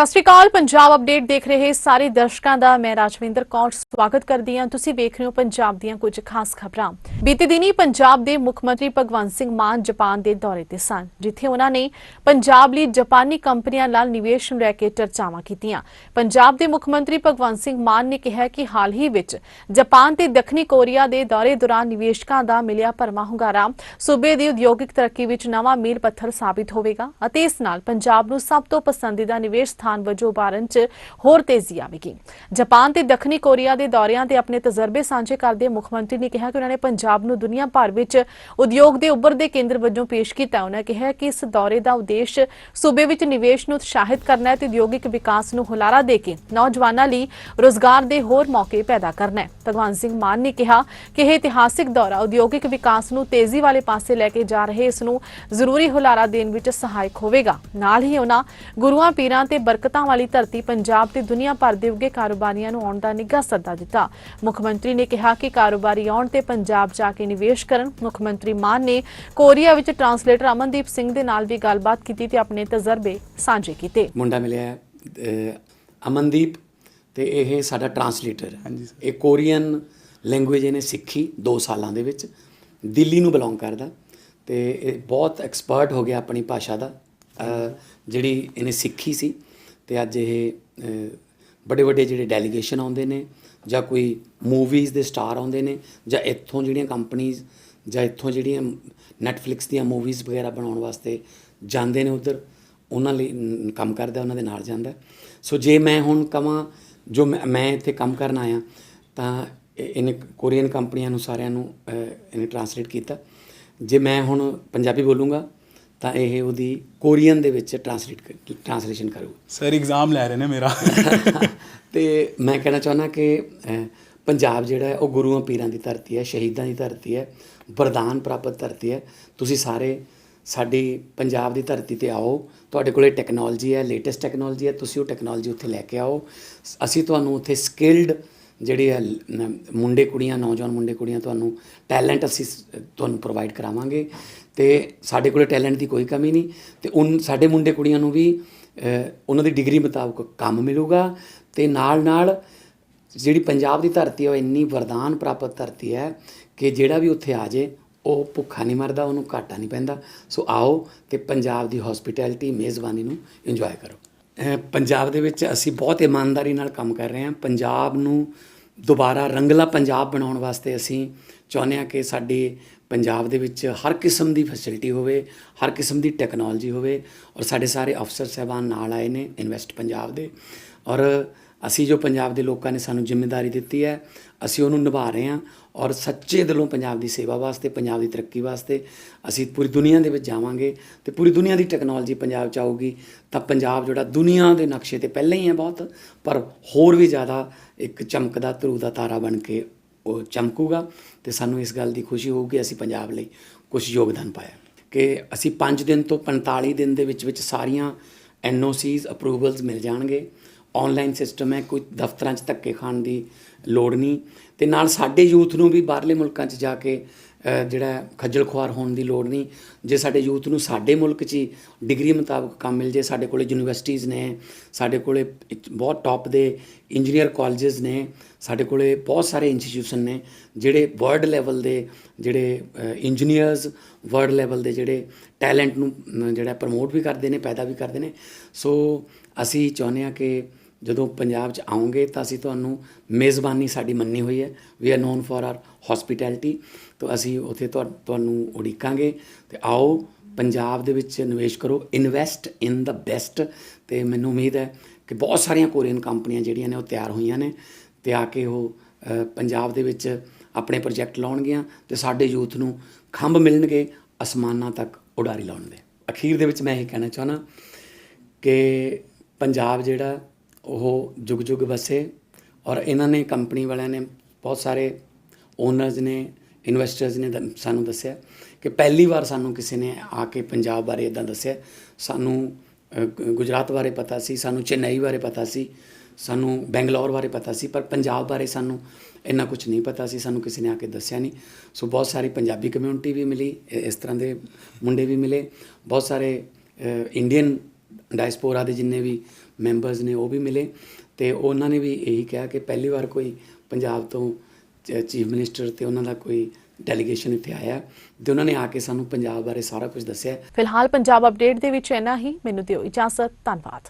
ਸਤਿ ਸ਼੍ਰੀ ਅਕਾਲ। ਪੰਜਾਬ ਅਪਡੇਟ ਦੇਖ ਰਹੇ ਸਾਰੇ ਦਰਸ਼ਕਾਂ ਦਾ। ਮੈਂ ਰਾਜਵਿੰਦਰ ਕੌਰ ਸਵਾਗਤ ਕਰਦੀ ਹਾਂ। ਤੁਸੀਂ ਵੇਖ ਰਹੇ ਹੋ ਪੰਜਾਬ ਦੀਆਂ ਕੁਝ ਖਾਸ ਖਬਰਾਂ। ਬੀਤੇ ਦਿਨੀ ਪੰਜਾਬ ਦੇ ਮੁੱਖ ਮੰਤਰੀ ਭਗਵੰਤ ਸਿੰਘ ਮਾਨ ਜਾਪਾਨ ਦੇ ਦੌਰੇ ਤੇ ਸਨ, ਜਿੱਥੇ ਉਹਨਾਂ ਨੇ ਪੰਜਾਬ ਲਈ ਜਾਪਾਨੀ ਕੰਪਨੀਆਂ ਨਾਲ ਨਿਵੇਸ਼ ਨੂੰ ਲੈ ਕੇ ਚਰਚਾਵਾਂ ਕੀਤੀਆਂ। ਪੰਜਾਬ ਦੇ ਮੁੱਖ ਮੰਤਰੀ ਭਗਵੰਤ ਸਿੰਘ ਮਾਨ ਨੇ ਕਿਹਾ ਕਿ ਹਾਲ ਹੀ ਵਿੱਚ ਜਾਪਾਨ ਤੇ ਦੱਖਣੀ ਕੋਰੀਆ ਦੇ ਦੌਰੇ ਦੌਰਾਨ ਨਿਵੇਸ਼ਕਾਂ ਦਾ ਮਿਲਿਆ ਭਰਮਾ ਹੁੰਗਾਰਾ। ਸੂਬੇ ਦੀ ਉਦਯੋਗਿਕ ਤਰੱਕੀ ਵਿੱਚ ਨਵਾਂ ਮੀਲ ਪੱਥਰ ਸਾਬਿਤ ਹੋਵੇਗਾ ਅਤੇ ਇਸ ਨਾਲ ਪੰਜਾਬ ਨੂੰ ਸਭ ਤੋਂ ਪਸੰਦੀਦਾ ਨਿਵੇਸ਼ ਸਥਾਨ ਵਜੋਂ ਉਭਾਰਨ 'ਚ ਹੋਰ ਤੇਜ਼ੀ ਆਵੇਗੀ। ਜਾਪਾਨ ਤੇ ਦੱਖਣੀ ਕੋਰੀਆ ਦੇ ਦੌਰਿਆਂ ਤੇ ਆਪਣੇ ਤਜਰਬੇ ਸਾਂਝੇ ਕਰਦੇ ਮੁੱਖ ਮੰਤਰੀ ਨੇ ਕਿਹਾ ਕਿ ਉਹਨਾਂ ਨੇ ਪੰਜਾਬ ਨੂੰ ਦੁਨੀਆ ਭਰ ਵਿੱਚ ਉਦਯੋਗ ਦੇ ਉੱਭਰਦੇ ਕੇਂਦਰ ਵਜੋਂ ਪੇਸ਼ ਕੀਤਾ ਉਹਨਾਂ ਕਿਹਾ ਕਿ ਇਸ ਦੌਰੇ ਦਾ ਉਦੇਸ਼ ਸੂਬੇ ਵਿੱਚ ਨਿਵੇਸ਼ ਨੂੰ ਉਤਸ਼ਾਹਿਤ ਕਰਨਾ ਹੈ ਤੇ ਉਦਯੋਗਿਕ ਵਿਕਾਸ ਨੂੰ ਹੁਲਾਰਾ ਦੇ ਕੇ ਨੌਜਵਾਨਾਂ ਲਈ ਰੋਜ਼ਗਾਰ ਦੇ ਹੋਰ ਮੌਕੇ ਪੈਦਾ ਕਰਨਾ ਹੈ। ਭਗਵਾਨ ਸਿੰਘ ਮਾਨ ਨੇ ਕਿਹਾ ਕਿ ਇਹ ਇਤਿਹਾਸਿਕ ਦੌਰਾ ਉਦਯੋਗਿਕ ਵਿਕਾਸ ਨੂੰ ਤੇਜ਼ੀ ਵਾਲੇ ਪਾਸੇ ਲੈ ਕੇ ਜਾ ਰਹੇ ਇਸ ਨੂੰ ਜ਼ਰੂਰੀ ਹੁਲਾਰਾ ਦੇਣ ਵਿੱਚ ਸਹਾਇਕ ਹੋਵੇਗਾ। ਨਾਲ ਹੀ ਉਹਨਾਂ ਗੁਰੂਆਂ, ਪੀਰਾਂ ਤੇ ਬਰਕਤਾਂ ਵਾਲੀ ਧਰਤੀ ਪੰਜਾਬ ਤੇ ਦੁਨੀਆ ਭਰ ਦੇ ਉੱਗੇ ਕਾਰੋਬਾਰੀਆਂ ਨੂੰ ਆਉਣ ਦਾ ਨਿੱਘਾ ਸੱਦਾ ਦਿੱਤਾ। ਮੁੱਖ ਮੰਤਰੀ ਨੇ ਕਿਹਾ ਕਿ ਕਾਰੋਬਾਰੀ ਆਉਣ ਤੇ ਪੰਜਾਬ ਜਾ ਕੇ ਨਿਵੇਸ਼ ਕਰਨ ਮੁੱਖ ਮੰਤਰੀ ਮਾਨ ਨੇ ਕੋਰੀਆ ਵਿੱਚ ਟਰਾਂਸਲੇਟਰ ਅਮਨਦੀਪ ਸਿੰਘ ਦੇ ਨਾਲ ਵੀ ਗੱਲਬਾਤ ਕੀਤੀ ਤੇ ਆਪਣੇ ਤਜਰਬੇ ਸਾਂਝੇ ਕੀਤੇ। ਮੁੰਡਾ ਮਿਲਿਆ ਅਮਨਦੀਪ ਤੇ ਇਹ ਸਾਡਾ ਟਰਾਂਸਲੇਟਰ ਹੈ। ਹਾਂਜੀ ਸਰ। ਇਹ ਕੋਰੀਅਨ ਲੈਂਗੁਏਜ ਇਹਨੇ ਸਿੱਖੀ 2 ਸਾਲਾਂ ਦੇ ਵਿੱਚ। ਦਿੱਲੀ ਨੂੰ ਬਿਲੋਂਗ ਕਰਦਾ ਤੇ ਇਹ ਬਹੁਤ ਐਕਸਪਰਟ ਹੋ ਗਿਆ ਆਪਣੀ ਭਾਸ਼ਾ ਦਾ। ਜਿਹੜੀ ਇਹਨੇ ਸਿੱਖੀ ਸੀ। ਤੇ ਅੱਜ ਇਹ ਵੱਡੇ ਵੱਡੇ ਜਿਹੜੇ ਡੈਲੀਗੇਸ਼ਨ ਆਉਂਦੇ ਨੇ ਜਾਂ ਕੋਈ ਮੂਵੀਜ਼ ਦੇ ਸਟਾਰ ਆਉਂਦੇ ਨੇ ਜਾਂ ਇੱਥੋਂ ਜਿਹੜੀਆਂ ਕੰਪਨੀਆਂ ਜਾਂ ਇੱਥੋਂ ਜਿਹੜੀਆਂ ਨੈਟਫਲਿਕਸ ਦੀਆਂ ਮੂਵੀਜ਼ ਵਗੈਰਾ ਬਣਾਉਣ ਵਾਸਤੇ ਜਾਂਦੇ ਨੇ ਉਧਰ, ਉਹਨਾਂ ਲਈ ਕੰਮ ਕਰਦਾ, ਉਹਨਾਂ ਦੇ ਨਾਲ ਜਾਂਦਾ। ਸੋ ਜੇ ਮੈਂ ਹੁਣ ਕਹਾਂ ਜੋ ਮੈਂ ਮੈਂ ਇੱਥੇ ਕੰਮ ਕਰਨ ਆਇਆ, ਤਾਂ ਇਹਨੇ ਕੋਰੀਅਨ ਕੰਪਨੀਆਂ ਨੂੰ ਸਾਰਿਆਂ ਨੂੰ ਇਹਨੇ ਟਰਾਂਸਲੇਟ ਕੀਤਾ। ਜੇ ਮੈਂ ਹੁਣ ਪੰਜਾਬੀ ਬੋਲੂੰਗਾ ਤਾਂ ਇਹ ਉਹਦੀ ਕੋਰੀਅਨ ਦੇ ਵਿੱਚ ਟਰਾਂਸਲੇਟ ਟਰਾਂਸਲੇਸ਼ਨ ਕਰੂਗਾ। ਸਰ ਐਗਜ਼ਾਮ ਲੈ ਰਹੇ ਨੇ ਮੇਰਾ। ਤੇ ਮੈਂ ਕਹਿਣਾ ਚਾਹੁੰਦਾ ਕਿ ਪੰਜਾਬ ਜਿਹੜਾ ਹੈ ਉਹ ਗੁਰੂਆਂ ਪੀਰਾਂ ਦੀ ਧਰਤੀ ਹੈ ਸ਼ਹੀਦਾਂ ਦੀ ਧਰਤੀ ਹੈ ਵਰਦਾਨ ਪ੍ਰਾਪਤ ਧਰਤੀ ਹੈ। ਤੁਸੀਂ ਸਾਰੇ ਸਾਡੀ ਪੰਜਾਬ ਦੀ ਧਰਤੀ ਤੇ ਆਓ। ਤੁਹਾਡੇ ਕੋਲੇ ਟੈਕਨੋਲੋਜੀ ਹੈ ਲੇਟੈਸਟ ਟੈਕਨੋਲੋਜੀ ਹੈ ਤੁਸੀਂ ਉਹ ਟੈਕਨੋਲੋਜੀ ਉੱਥੇ ਲੈ ਕੇ ਆਓ। ਅਸੀਂ ਤੁਹਾਨੂੰ ਉੱਥੇ ਸਕਿਲਡ ਜਿਹੜੇ ਮੁੰਡੇ ਕੁੜੀਆਂ ਨੌਜਵਾਨ ਮੁੰਡੇ ਕੁੜੀਆਂ ਤੁਹਾਨੂੰ ਟੈਲੈਂਟ ਅਸੀਂ ਤੁਹਾਨੂੰ ਪ੍ਰੋਵਾਈਡ ਕਰਾਵਾਂਗੇ। ਤੇ ਸਾਡੇ ਕੋਲੇ ਟੈਲੈਂਟ ਦੀ ਕੋਈ ਕਮੀ ਨਹੀਂ ਤੇ ਉਨ ਸਾਡੇ ਮੁੰਡੇ ਕੁੜੀਆਂ ਨੂੰ ਵੀ ਉਹਨਾਂ ਦੀ ਡਿਗਰੀ ਮੁਤਾਬਕ ਕੰਮ ਮਿਲੂਗਾ ਤੇ ਨਾਲ ਨਾਲ ਜਿਹੜੀ ਪੰਜਾਬ ਦੀ ਧਰਤੀ ਹੈ ਉਹ ਇੰਨੀ ਵਰਦਾਨ ਪ੍ਰਾਪਤ ਧਰਤੀ ਹੈ ਕਿ ਜਿਹੜਾ ਵੀ ਉੱਥੇ ਆ ਜੇ ਉਹ ਭੁੱਖਾ ਨਹੀਂ ਮਰਦਾ, ਉਹਨੂੰ ਘਾਟਾ ਨਹੀਂ ਪੈਂਦਾ। ਸੋ ਆਓ ਤੇ ਪੰਜਾਬ ਦੀ ਹਸਪਿਟੈਲਿਟੀ ਮੇਜ਼ਬਾਨੀ ਨੂੰ ਇੰਜੋਏ ਕਰੋ। ਪੰਜਾਬ ਦੇ ਵਿੱਚ ਅਸੀਂ ਬਹੁਤ ਇਮਾਨਦਾਰੀ ਨਾਲ ਕੰਮ ਕਰ ਰਹੇ ਹਾਂ। ਪੰਜਾਬ ਨੂੰ ਦੁਬਾਰਾ ਰੰਗਲਾ ਪੰਜਾਬ ਬਣਾਉਣ ਵਾਸਤੇ ਅਸੀਂ ਚਾਹੁੰਦੇ ਹਾਂ ਕਿ ਸਾਡੇ ਪੰਜਾਬ ਦੇ ਵਿੱਚ ਹਰ ਕਿਸਮ ਦੀ ਫੈਸਿਲਿਟੀ ਹੋਵੇ, ਹਰ ਕਿਸਮ ਦੀ ਟੈਕਨੋਲੋਜੀ ਹੋਵੇ ਔਰ ਸਾਡੇ ਸਾਰੇ ਅਫਸਰ ਸਹਿਬਾਨ ਨਾਲ ਆਏ ਨੇ ਇਨਵੈਸਟ ਪੰਜਾਬ ਦੇ ਔਰ ਅਸੀਂ ਜੋ ਪੰਜਾਬ ਦੇ ਲੋਕਾਂ ਨੇ ਸਾਨੂੰ ਜ਼ਿੰਮੇਵਾਰੀ ਦਿੱਤੀ ਹੈ, ਅਸੀਂ ਉਹਨੂੰ ਨਿਭਾ ਰਹੇ ਹਾਂ ਔਰ ਸੱਚੇ ਦਿਲੋਂ ਪੰਜਾਬ ਦੀ ਸੇਵਾ ਵਾਸਤੇ, ਪੰਜਾਬ ਦੀ ਤਰੱਕੀ ਵਾਸਤੇ ਅਸੀਂ ਪੂਰੀ ਦੁਨੀਆ ਦੇ ਵਿੱਚ ਜਾਵਾਂਗੇ ਤੇ ਪੂਰੀ ਦੁਨੀਆ ਦੀ ਟੈਕਨੋਲੋਜੀ ਪੰਜਾਬ ਚ ਆਊਗੀ ਤਾਂ ਪੰਜਾਬ ਜਿਹੜਾ ਦੁਨੀਆ ਦੇ ਨਕਸ਼ੇ ਤੇ ਪਹਿਲਾਂ ਹੀ ਹੈ ਬਹੁਤ, ਪਰ ਹੋਰ ਵੀ ਜ਼ਿਆਦਾ ਇੱਕ ਚਮਕਦਾ ਧਰੂ ਦਾ ਤਾਰਾ ਬਣ ਕੇ ਉਹ ਚਮਕੂਗਾ ਤੇ ਸਾਨੂੰ ਇਸ ਗੱਲ ਦੀ ਖੁਸ਼ੀ ਹੋਊਗੀ, ਅਸੀਂ ਪੰਜਾਬ ਲਈ ਕੁਝ ਯੋਗਦਾਨ ਪਾਇਆ। ਕਿ ਅਸੀਂ 5 ਦਿਨ ਤੋਂ 45 ਦਿਨ ਦੇ ਵਿੱਚ ਵਿੱਚ ਸਾਰੀਆਂ ਐਨਓਸੀਜ਼ ਅਪਰੂਵਲਸ ਮਿਲ ਜਾਣਗੇ। ਆਨਲਾਈਨ ਸਿਸਟਮ ਹੈ, ਕੋਈ ਦਫ਼ਤਰਾਂ 'ਚ ਧੱਕੇ ਖਾਣ ਦੀ ਲੋੜ ਨਹੀਂ। ਤੇ ਨਾਲ ਸਾਡੇ ਯੂਥ ਨੂੰ ਵੀ ਬਾਹਰਲੇ ਮੁਲਕਾਂ 'ਚ ਜਾ ਕੇ ਜਿਹੜਾ ਖੱਜਲ ਖੁਆਰ ਹੋਣ ਦੀ ਲੋੜ ਨਹੀਂ। ਜੇ ਸਾਡੇ ਯੂਥ ਨੂੰ ਸਾਡੇ ਮੁਲਕ 'ਚ ਹੀ ਡਿਗਰੀ ਮੁਤਾਬਕ ਕੰਮ ਮਿਲ ਜੇ, ਸਾਡੇ ਕੋਲੇ ਯੂਨੀਵਰਸਿਟੀਜ਼ ਨੇ, ਸਾਡੇ ਕੋਲੇ ਬਹੁਤ ਟੌਪ ਦੇ ਇੰਜੀਨੀਅਰ ਕਾਲਜਸ ਨੇ, ਸਾਡੇ ਕੋਲੇ ਬਹੁਤ ਸਾਰੇ ਇੰਸਟੀਟਿਊਸ਼ਨ ਨੇ, ਜਿਹੜੇ ਵਰਲਡ ਲੈਵਲ ਦੇ ਜਿਹੜੇ ਇੰਜੀਨੀਅਰਸ ਵਰਲਡ ਲੈਵਲ ਦੇ ਜਿਹੜੇ ਟੈਲੈਂਟ ਨੂੰ ਜਿਹੜਾ ਪ੍ਰਮੋਟ ਵੀ ਕਰਦੇ ਨੇ, ਪੈਦਾ ਵੀ ਕਰਦੇ ਨੇ। ਸੋ ਅਸੀਂ ਚਾਹੁੰਦੇ ਹਾਂ ਕਿ ਜਦੋਂ ਪੰਜਾਬ 'ਚ ਆਉਂਗੇ ਤਾਂ ਅਸੀਂ ਤੁਹਾਨੂੰ ਮੇਜ਼ਬਾਨੀ ਸਾਡੀ ਮੰਨੀ ਹੋਈ ਹੈ। We are known for our hospitality ਤਾਂ ਅਸੀਂ ਉੱਥੇ ਤੁਹਾਨੂੰ ਉਡੀਕਾਂਗੇ। ਤੇ ਆਓ, ਪੰਜਾਬ ਦੇ ਵਿੱਚ ਨਿਵੇਸ਼ ਕਰੋ। ਇਨਵੈਸਟ ਇਨ ਦਾ ਬੈਸਟ ਤੇ ਮੈਨੂੰ ਉਮੀਦ ਹੈ ਕਿ ਬਹੁਤ ਸਾਰੀਆਂ ਕੋਰੀਅਨ ਕੰਪਨੀਆਂ ਜਿਹੜੀਆਂ ਨੇ ਉਹ ਤਿਆਰ ਹੋਈਆਂ ਨੇ ਤੇ ਆ ਕੇ ਉਹ ਪੰਜਾਬ ਦੇ ਵਿੱਚ ਆਪਣੇ ਪ੍ਰੋਜੈਕਟ ਲਾਉਣਗੀਆਂ ਤੇ ਸਾਡੇ ਯੂਥ ਨੂੰ ਖੰਭ ਮਿਲਣਗੇ, ਅਸਮਾਨਾਂ ਤੱਕ ਉਡਾਰੀ ਲਾਉਣ ਦੇ ਅਖੀਰ ਦੇ ਵਿੱਚ ਮੈਂ ਇਹ ਕਹਿਣਾ ਚਾਹੁੰਦਾ ਕਿ ਪੰਜਾਬ ਜਿਹੜਾ ਉਹ ਜੁਗ ਜੁਗ ਵਸੇ ਔਰ ਇਹਨਾਂ ਨੇ ਕੰਪਨੀ ਵਾਲਿਆਂ ਨੇ ਬਹੁਤ ਸਾਰੇ ਓਨਰਸ ਨੇ ਇਨਵੈਸਟਰਸ ਨੇ ਦ- ਸਾਨੂੰ ਦੱਸਿਆ ਕਿ ਪਹਿਲੀ ਵਾਰ ਸਾਨੂੰ ਕਿਸੇ ਨੇ ਆ ਕੇ ਪੰਜਾਬ ਬਾਰੇ ਇਦਾਂ ਦੱਸਿਆ। ਸਾਨੂੰ ਗੁਜਰਾਤ ਬਾਰੇ ਪਤਾ ਸੀ, ਸਾਨੂੰ ਚੇਨਈ ਬਾਰੇ ਪਤਾ ਸੀ, ਸਾਨੂੰ ਬੈਂਗਲੌਰ ਬਾਰੇ ਪਤਾ ਸੀ, ਪਰ ਪੰਜਾਬ ਬਾਰੇ ਸਾਨੂੰ ਇੰਨਾ ਕੁਝ ਨਹੀਂ ਪਤਾ ਸੀ, ਸਾਨੂੰ ਕਿਸੇ ਨੇ ਆ ਕੇ ਦੱਸਿਆ ਨਹੀਂ। ਸੋ ਬਹੁਤ ਸਾਰੀ ਪੰਜਾਬੀ ਕਮਿਊਨਿਟੀ ਵੀ ਮਿਲੀ ਇਸ ਤਰ੍ਹਾਂ ਦੇ ਮੁੰਡੇ ਵੀ ਮਿਲੇ। ਬਹੁਤ ਸਾਰੇ ਇੰਡੀਅਨ ਡਾਇਸਪੋਰਾ ਦੇ ਜਿੰਨੇ ਵੀ ਮੈਂਬਰਸ ਨੇ ਉਹ ਵੀ ਮਿਲੇ ਤੇ ਉਹਨਾਂ ਨੇ ਵੀ ਇਹੀ ਕਿਹਾ ਕਿ ਪਹਿਲੀ ਵਾਰ ਕੋਈ ਪੰਜਾਬ ਤੋਂ ਚੀਫ ਮਿਨਿਸਟਰ ਤੇ ਉਹਨਾਂ ਦਾ ਕੋਈ ਡੈਲੀਗੇਸ਼ਨ ਇੱਥੇ ਆਇਆ ਤੇ ਉਹਨਾਂ ਨੇ ਆ ਕੇ ਸਾਨੂੰ ਪੰਜਾਬ ਬਾਰੇ ਸਾਰਾ ਕੁਝ ਦੱਸਿਆ। ਫਿਲਹਾਲ ਪੰਜਾਬ ਅਪਡੇਟ ਦੇ ਵਿੱਚ ਇੰਨਾ ਹੀ। ਮੈਨੂੰ ਦਿਓ ਇਜਾਜ਼ਤ। ਧੰਨਵਾਦ।